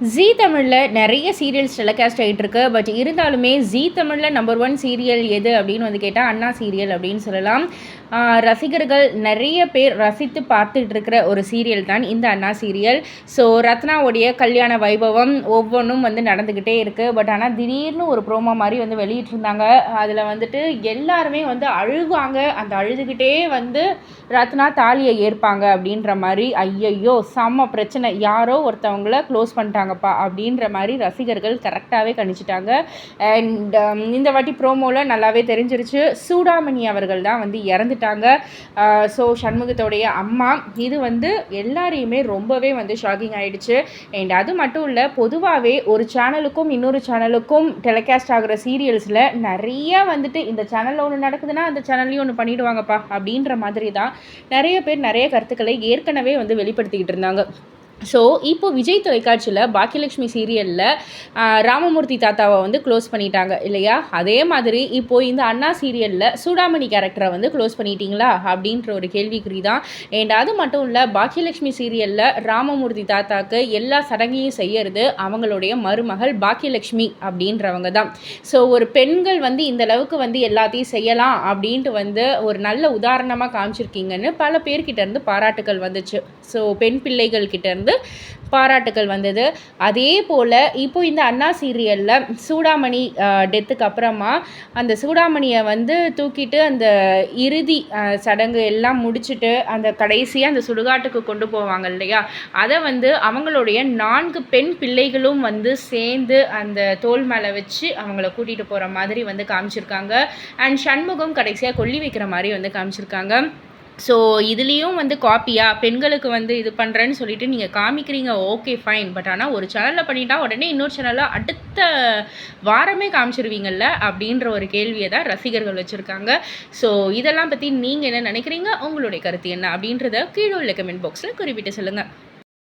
ஜீ தமிழில் நிறைய serials telecast ஆகிட்டு இருக்கு பட் இருந்தாலுமே ஜீ தமிழில் நம்பர் ஒன் சீரியல் எது அப்படின்னு வந்து கேட்டால் அண்ணா சீரியல் அப்படின்னு சொல்லலாம். ரசிகர்கள் நிறைய பேர் ரசித்து பார்த்துட்டு இருக்கிற ஒரு சீரியல் தான் இந்த அண்ணா சீரியல் ஸோ ரத்னாவுடைய கல்யாண வைபவம் ஒவ்வொன்றும் வந்து நடந்துக்கிட்டே இருக்குது பட் ஆனால் திடீர்னு ஒரு ப்ரோமோ மாதிரி வந்து வெளியிட்டிருந்தாங்க. அதில் வந்துட்டு எல்லாருமே வந்து அழுவாங்க. அந்த அழுதுகிட்டே வந்து ரத்னா தாலியை ஏற்பாங்க அப்படின்ற மாதிரி. ஐயையோ செம்ம பிரச்சனை. யாரோ ஒருத்தவங்கள க்ளோஸ் பண்ணிட்டாங்க. பண்ணிட்டாங்கப்பா அப்படின்ற மாதிரி ரசிகர்கள் கரெக்டாகவே கணிச்சிட்டாங்க. அண்ட் um, இந்த வாட்டி ப்ரோமோவில் நல்லாவே தெரிஞ்சிருச்சு. சூடாமணி அவர்கள் தான் வந்து இறந்துட்டாங்க. ஸோ சண்முகத்தோடைய அம்மா இது வந்து எல்லாரையுமே ரொம்பவே வந்து ஷாக்கிங் ஆகிடுச்சு அண்ட் அது மட்டும் இல்லை பொதுவாகவே ஒரு சேனலுக்கும் இன்னொரு சேனலுக்கும் டெலிகாஸ்ட் ஆகிற சீரியல்ஸில் நிறைய வந்துட்டு இந்த சேனலில் ஒன்று நடக்குதுன்னா அந்த சேனல்லையும் ஒன்று பண்ணிவிடுவாங்கப்பா அப்படின்ற மாதிரி தான் நிறைய பேர் நிறைய கருத்துக்களை ஏற்கனவே வந்து வெளிப்படுத்திக்கிட்டு இருந்தாங்க. ஸோ இப்போ விஜய் தொலைக்காட்சியில் பாக்கியலட்சுமி சீரியலில் ராமமூர்த்தி தாத்தாவை வந்து க்ளோஸ் பண்ணிட்டாங்க இல்லையா? அதே மாதிரி இப்போது இந்த அண்ணா சீரியலில் சூடாமணி கேரக்டரை வந்து க்ளோஸ் பண்ணிட்டீங்களா? அப்படின்ற ஒரு கேள்விக்குறி தான் அண்ட் அது மட்டும் இல்லை பாக்கியலட்சுமி சீரியலில் ராமமூர்த்தி தாத்தாக்கு எல்லா சடங்கையும் செய்யறது அவங்களுடைய மருமகள் பாக்கியலட்சுமி அப்படின்றவங்க தான் ஸோ ஒரு பெண்கள் வந்து இந்த அளவுக்கு வந்து எல்லாத்தையும் செய்யலாம் அப்படின்ட்டு வந்து ஒரு நல்ல உதாரணமாக காமிச்சிருக்கீங்கன்னு பல பேர்கிட்ட இருந்து பாராட்டுகள் வந்துச்சு. ஸோ பெண் பிள்ளைகள் கிட்டேருந்து வந்து பாராட்டுகள் வந்தது. அதே போல் இப்போ இந்த அண்ணா சீரியலில் சூடாமணி டெத்துக்கு அப்புறமா அந்த சூடாமணியை வந்து தூக்கிட்டு அந்த இறுதி சடங்கு எல்லாம் முடிச்சுட்டு அந்த கடைசியாக அந்த சுடுகாட்டுக்கு கொண்டு போவாங்க இல்லையா? அதை வந்து அவங்களுடைய நான்கு பெண் பிள்ளைகளும் வந்து சேர்ந்து அந்த தோல் மேலே வச்சு அவங்கள கூட்டிகிட்டு போகிற மாதிரி வந்து காமிச்சிருக்காங்க. அண்ட் சண்முகம் கடைசியாக கொல்லி வைக்கிற மாதிரி வந்து காமிச்சிருக்காங்க. ஸோ இதுலேயும் வந்து காப்பியாக பெண்களுக்கு வந்து இது பண்ணுறேன்னு சொல்லிட்டு நீங்கள் காமிக்கிறீங்க ஓகே ஃபைன் பட் ஆனால் ஒரு சேனலில் பண்ணிட்டா உடனே இன்னொரு சேனலில் அடுத்த வாரமே காமிச்சிருவீங்கல்ல அப்படின்ற ஒரு கேள்வியை தான் ரசிகர்கள் வச்சுருக்காங்க. ஸோ இதெல்லாம் பற்றி நீங்கள் என்ன நினைக்கிறீங்க? உங்களுடைய கருத்து என்ன? அப்படின்றத கீழே உள்ள கமெண்ட் பாக்ஸில் குறிப்பிட்டு சொல்லுங்கள்